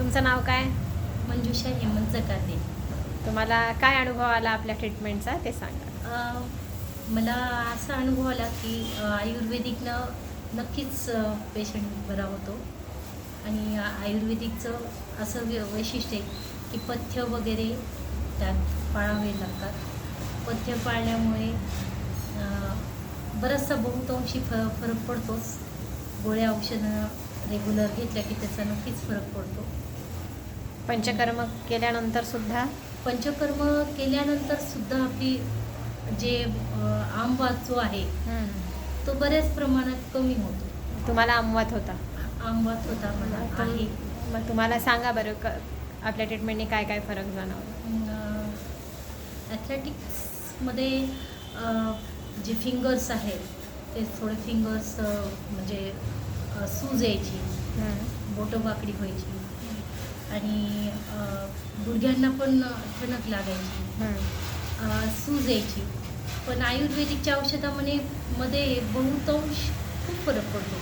तुमचं नाव काय? मंजुषा हेमंत जकाते. तुम्हाला काय अनुभव आला आपल्या ट्रीटमेंटचा ते सांगा. मला असा अनुभव आला की आयुर्वेदिकनं नक्कीच पेशंट बरा होतो. आणि आयुर्वेदिकचं असं वै- वैशिष्ट्य आहे की पथ्य वगैरे त्यात पाळावे लागतात. पथ्य पाळल्यामुळे बराचसा बहुतांशी फ फरक पडतोच. गोळ्या औषधं रेग्युलर घेतल्या की त्याचा नक्कीच फरक पडतो. पंचकर्म केल्यानंतर सुद्धा? पंचकर्म केल्यानंतर सुद्धा आपली जे आमवाद जो आहे तो बऱ्याच प्रमाणात कमी होतो. तुम्हाला अमवत होता. आंबात होता मला आहे. मग तुम्हाला सांगा बरं क आपल्या ट्रीटमेंटने काय काय फरक जाणवला? ॲथलेटिक्समध्ये जे फिंगर्स आहेत ते थोडे फिंगर्स म्हणजे सूज यायची बोटं वाकडी व्हायची आणि गुडघ्यांना पण ठणक लागायची. सूज यायची. पण आयुर्वेदिकच्या औषधामध्ये मध्ये बहुतांश खूप फरक पडतो.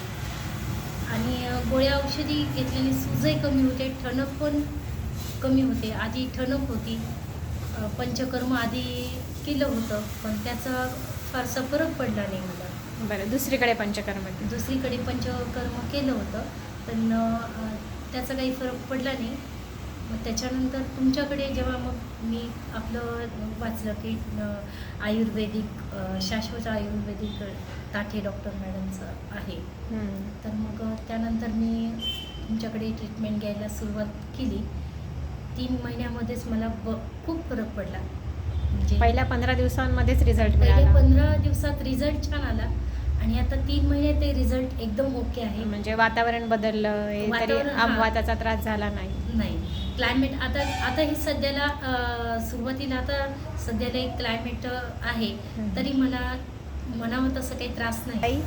आणि गोळ्या औषधी घेतल्याने सूजही कमी होते ठणक पण कमी होते. आधी ठणक होती. पंचकर्म आधी केलं होतं पण त्याचा फारसा फरक पडला नाही मला. बरं दुसरीकडे पंचकर्म. दुसरीकडे पंचकर्म केलं होतं. पण त्याचा काही फरक पडला नाही. मग त्याच्यानंतर तुमच्याकडे जेव्हा मग मी आपलं वाचलं की आयुर्वेदिक शाश्वत आयुर्वेदिक ताठे डॉक्टर मॅडमचं आहे. तर मग त्यानंतर मी तुमच्याकडे ट्रीटमेंट घ्यायला सुरुवात केली. तीन महिन्यामध्येच मला ब खूप फरक पडला. म्हणजे पहिल्या पंधरा दिवसांमध्येच रिझल्ट मिळाला. पंधरा दिवसात रिझल्ट छान आला. आणि आता तीन महिने ते रिझल्ट एकदम ओके आहे. म्हणजे वातावरण बदललं तरी त्रास झाला नाही. नाही. क्लायमेट आता आता ही सध्याला सुरुवातीला आता सध्याला एक क्लायमेट आहे. तरी मला म्हणावं तसं काही त्रास नाही.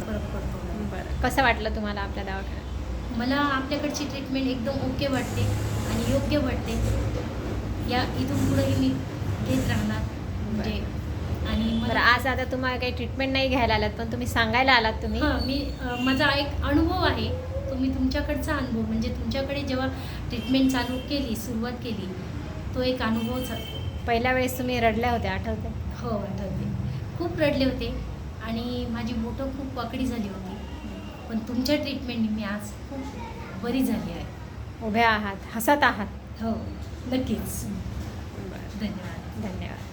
फरक पडतो. बरं. कसं वाटलं तुम्हाला आपल्या दवाखान्यात? मला आपल्याकडची ट्रीटमेंट एकदम ओके वाटते आणि योग्य वाटते. या इथून पुढेही मी घेत राहणार म्हणजे आणि आज आता तुम्हाला काही ट्रीटमेंट नाही घ्यायला आलात पण तुम्ही सांगायला आलात तुम्ही. हां मी अ, माझा एक अनुभव आहे. तो मी तुमच्याकडचा अनुभव म्हणजे तुमच्याकडे जेव्हा ट्रीटमेंट चालू केली सुरुवात केली तो एक अनुभव पहिल्या वेळेस तुम्ही रडल्या होत्या आठवते हो आठवते खूप रडले होते आणि माझी बोटं खूप वाकडी झाली होती. पण तुमच्या ट्रीटमेंटने मी आज खूप बरी झाली आहे. उभ्या आहात हसत आहात. हो नक्कीच. बरं. धन्यवाद. धन्यवाद.